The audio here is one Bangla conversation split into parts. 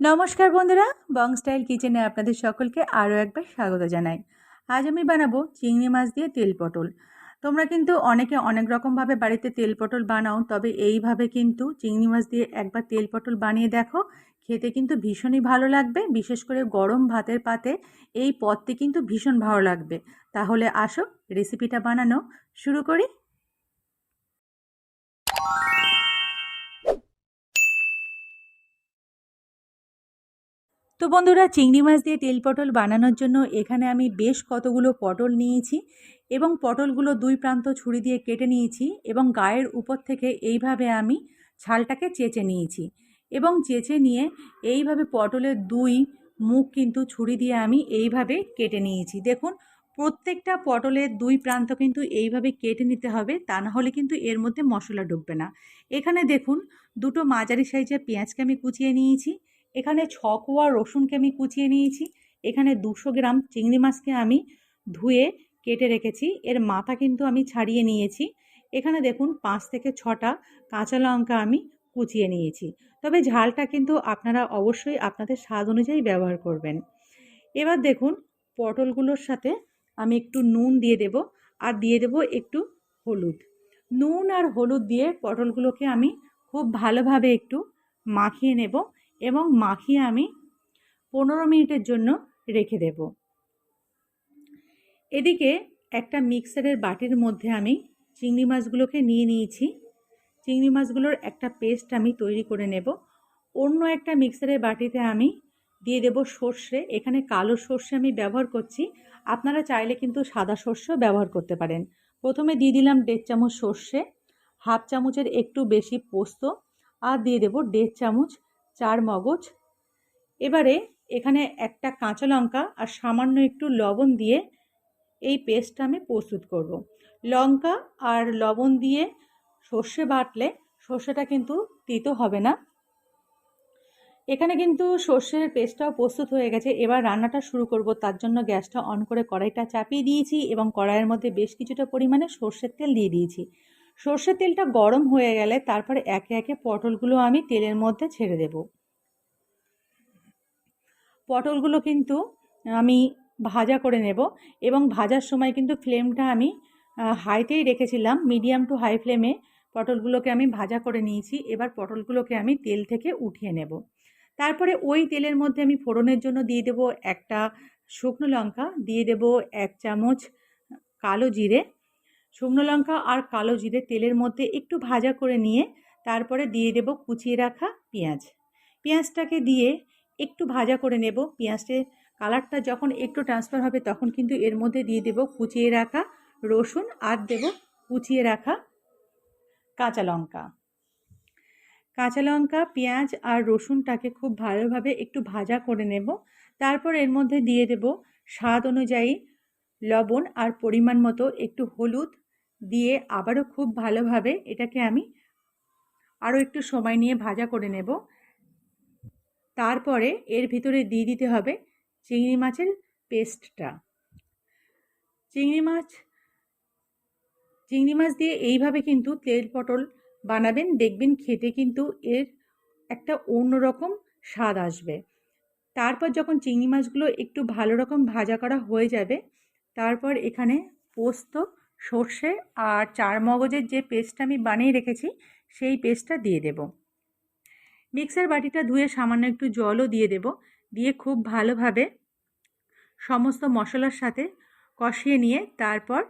নমস্কার বন্ধুরা, বং স্টাইল কিচেনে আপনাদের সকলকে আরও একবার স্বাগত জানাই। আজ আমি বানাবো চিংড়ি মাছ দিয়ে তেল পটল। তোমরা কিন্তু অনেকে অনেক রকমভাবে বাড়িতে তেল পটল বানাও, তবে এইভাবে কিন্তু চিংড়ি মাছ দিয়ে একবার তেল পটল বানিয়ে দেখো, খেতে কিন্তু ভীষণই ভালো লাগবে, বিশেষ করে গরম ভাতের পাতে এই পদটি কিন্তু ভীষণ ভালো লাগবে। তাহলে আসো, রেসিপিটা বানানো শুরু করি। তো বন্ধুরা, চিংড়ি মাছ দিয়ে তেল পটল বানানোর জন্য এখানে আমি বেশ কতগুলো পটল নিয়েছি এবং পটলগুলো দুই প্রান্ত ছুরি দিয়ে কেটে নিয়েছি এবং গায়ের উপর থেকে এইভাবে আমি ছালটাকে চেঁচে নিয়েছি এবং চেঁচে নিয়ে এইভাবে পটলের দুই মুখ কিন্তু ছুরি দিয়ে আমি এইভাবে কেটে নিয়েছি। দেখুন, প্রত্যেকটা পটলের দুই প্রান্ত কিন্তু এইভাবে কেটে নিতে হবে, তা না হলে কিন্তু এর মধ্যে মশলা ঢুকবে না। এখানে দেখুন, দুটো মাঝারি সাইজের পেঁয়াজকে আমি কুচিয়ে নিয়েছি এখানে ছ কোয়া রসুনকে আমি কুচিয়ে নিয়েছি। এখানে দুশো গ্রাম চিংড়ি মাছকে আমি ধুয়ে কেটে রেখেছি। এর মাথা কিন্তু আমি ছাড়িয়ে নিয়েছি। এখানে দেখুন পাঁচ থেকে ছটা কাঁচা লঙ্কা আমি কুচিয়ে নিয়েছি। তবে ঝালটা কিন্তু আপনারা অবশ্যই আপনাদের স্বাদ অনুযায়ী ব্যবহার করবেন। এবার দেখুন পটলগুলোর সাথে আমি একটু নুন দিয়ে দেব আর দিয়ে দেব একটু হলুদ। নুন আর হলুদ দিয়ে পটলগুলোকে আমি খুব ভালোভাবে একটু মাখিয়ে নেব। এবং মাখিয়ে আমি পনেরো মিনিটের জন্য রেখে দেব। এদিকে একটা মিক্সারের বাটির মধ্যে আমি চিংড়ি মাছগুলোকে নিয়ে নিয়েছি। চিংড়ি মাছগুলোর একটা পেস্ট আমি তৈরি করে নেব। অন্য একটা মিক্সারের বাটিতে আমি দিয়ে দেব সর্ষে। এখানে কালো সর্ষে আমি ব্যবহার করছি। আপনারা চাইলে কিন্তু সাদা সর্ষেও ব্যবহার করতে পারেন। প্রথমে দিয়ে দিলাম দেড় চামচ সর্ষে, হাফ চামচের একটু বেশি পোস্ত, আর দিয়ে দেব দেড় চামচ চার মগজ। এবারে এখানে একটা কাঁচা লঙ্কা আর সামান্য একটু লবণ দিয়ে এই পেস্টটা আমি প্রস্তুত করব। লঙ্কা আর লবণ দিয়ে সর্ষে বাটলে সর্ষেটা কিন্তু তিতো হবে না। এখানে কিন্তু সর্ষের পেস্টটাও প্রস্তুত হয়ে গেছে। এবার রান্নাটা শুরু করব। তার জন্য গ্যাসটা অন করে কড়াইটা চাপিয়ে দিয়েছি এবং কড়াইয়ের মধ্যে বেশ কিছুটা পরিমাণে সর্ষের তেল দিয়ে দিয়েছি। সর্ষের তেলটা গরম হয়ে গেলে তারপরে একে একে পটলগুলো আমি তেলের মধ্যে ছেড়ে দেব। পটলগুলো কিন্তু আমি ভাজা করে নেব এবং ভাজার সময় কিন্তু ফ্লেমটা আমি হাইতেই রেখেছিলাম। মিডিয়াম টু হাই ফ্লেমে পটলগুলোকে আমি ভাজা করে নিয়েছি। এবার পটলগুলোকে আমি তেল থেকে উঠিয়ে নেব। তারপরে ওই তেলের মধ্যে আমি ফোড়নের জন্য দিয়ে দেব একটা শুকনো লঙ্কা, দিয়ে দেব এক চামচ কালো জিরে শুকনো লঙ্কা আর কালো জিরে তেলের মধ্যে একটু ভাজা করে নিয়ে তারপরে দিয়ে দেব কুচিয়ে রাখা পেঁয়াজ। পেঁয়াজটাকে দিয়ে একটু ভাজা করে নেব। পেঁয়াজের কালারটা যখন একটু ট্রান্সফার হবে তখন কিন্তু এর মধ্যে দিয়ে দেব কুচিয়ে রাখা রসুন আর দেব কুচিয়ে রাখা কাঁচা লঙ্কা। কাঁচা লঙ্কা, পেঁয়াজ আর রসুনটাকে খুব ভালোভাবে একটু ভাজা করে নেব। তারপর এর মধ্যে দিয়ে দেব স্বাদ অনুযায়ী লবণ আর পরিমাণ মতো একটু হলুদ দিয়ে আবারও খুব ভালোভাবে এটাকে আমি আরও একটু সময় নিয়ে ভাজা করে নেব। তারপরে এর ভিতরে দিয়ে দিতে হবে চিংড়ি মাছের পেস্টটা। চিংড়ি মাছ চিংড়ি মাছ দিয়ে এইভাবে কিন্তু তেল পটল বানাবেন, দেখবেন খেতে কিন্তু এর একটা অন্যরকম স্বাদ আসবে। তারপর যখন চিংড়ি মাছগুলো একটু ভালো রকম ভাজা করা হয়ে যাবে তারপর এখানে পোস্ত, সর্ষে আর চার মগজের যে পেস্টটা আমি বানিয়ে রেখেছি, সেই পেস্টটা দিয়ে দেব। মিক্সার বাটিটা ধুয়ে সামান্য একটু জলও দিয়ে দেব। দিয়ে খুব ভালোভাবে সমস্ত মশলার সাথে কষিয়ে নিয়ে তারপর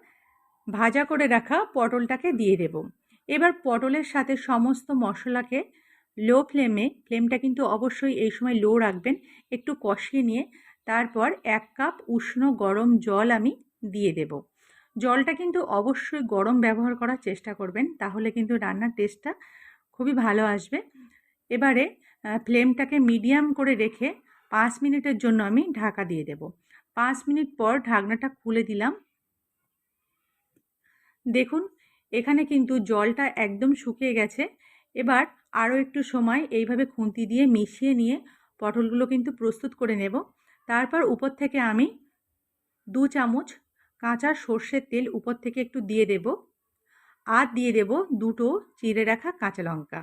ভাজা করে রাখা পটলটাকে দিয়ে দেব। এবার পটলের সাথে সমস্ত মশলাকে লো ফ্লেমে ফ্লেমটা কিন্তু অবশ্যই এই সময় লো রাখবেন, একটু কষিয়ে নিয়ে তারপর এক কাপ উষ্ণ গরম জল আমি দিয়ে দেব। জলটা কিন্তু অবশ্যই গরম ব্যবহার করার চেষ্টা করবেন, তাহলে কিন্তু রান্নার টেস্টটা খুবই ভালো আসবে। এবারে ফ্লেমটাকে মিডিয়াম করে রেখে পাঁচ মিনিটের জন্য আমি ঢাকা দিয়ে দেব। পাঁচ মিনিট পর ঢাকনাটা খুলে দিলাম। দেখুন, এখানে কিন্তু জলটা একদম শুকিয়ে গেছে। এবার আরও একটু সময় এইভাবে খুন্তি দিয়ে মিশিয়ে নিয়ে পটলগুলো কিন্তু প্রস্তুত করে নেব। তারপর উপর থেকে আমি দু চামচ কাঁচা সর্ষের তেল উপর থেকে একটু দিয়ে দেব আর দিয়ে দেব দুটো চিড়ে রাখা কাঁচা লঙ্কা।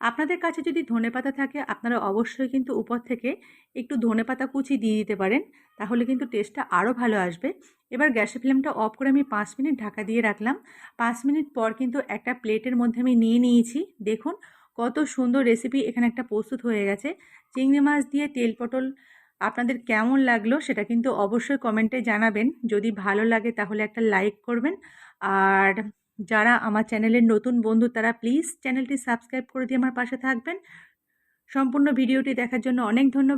আপনাদের কাছে যদি ধনেপাতা থাকে, আপনারা অবশ্যই কিন্তু উপর থেকে একটু ধনেপাতা কুচি দিয়ে দিতে পারেন, তাহলে কিন্তু টেস্টটা আরও ভালো আসবে। এবার গ্যাসের ফ্লেমটা অফ করে আমি পাঁচ মিনিট ঢাকা দিয়ে রাখলাম। পাঁচ মিনিট পর কিন্তু একটা প্লেটের মধ্যে আমি নিয়ে নিয়েছি। দেখুন কত সুন্দর রেসিপি এখানে একটা প্রস্তুত হয়ে গেছে। চিংড়ি মাছ দিয়ে তেল পটল আপনাদের কেমন লাগল সেটা কিন্তু অবশ্যই কমেন্টে জানাবেন। যদি ভালো লাগে তাহলে একটা লাইক করবেন। আর যারা আমার চ্যানেলের নতুন বন্ধু তারা প্লিজ চ্যানেলটি সাবস্ক্রাইব করে দিয়ে আমার পাশে থাকবেন। সম্পূর্ণ ভিডিওটি দেখার জন্য অনেক ধন্যবাদ।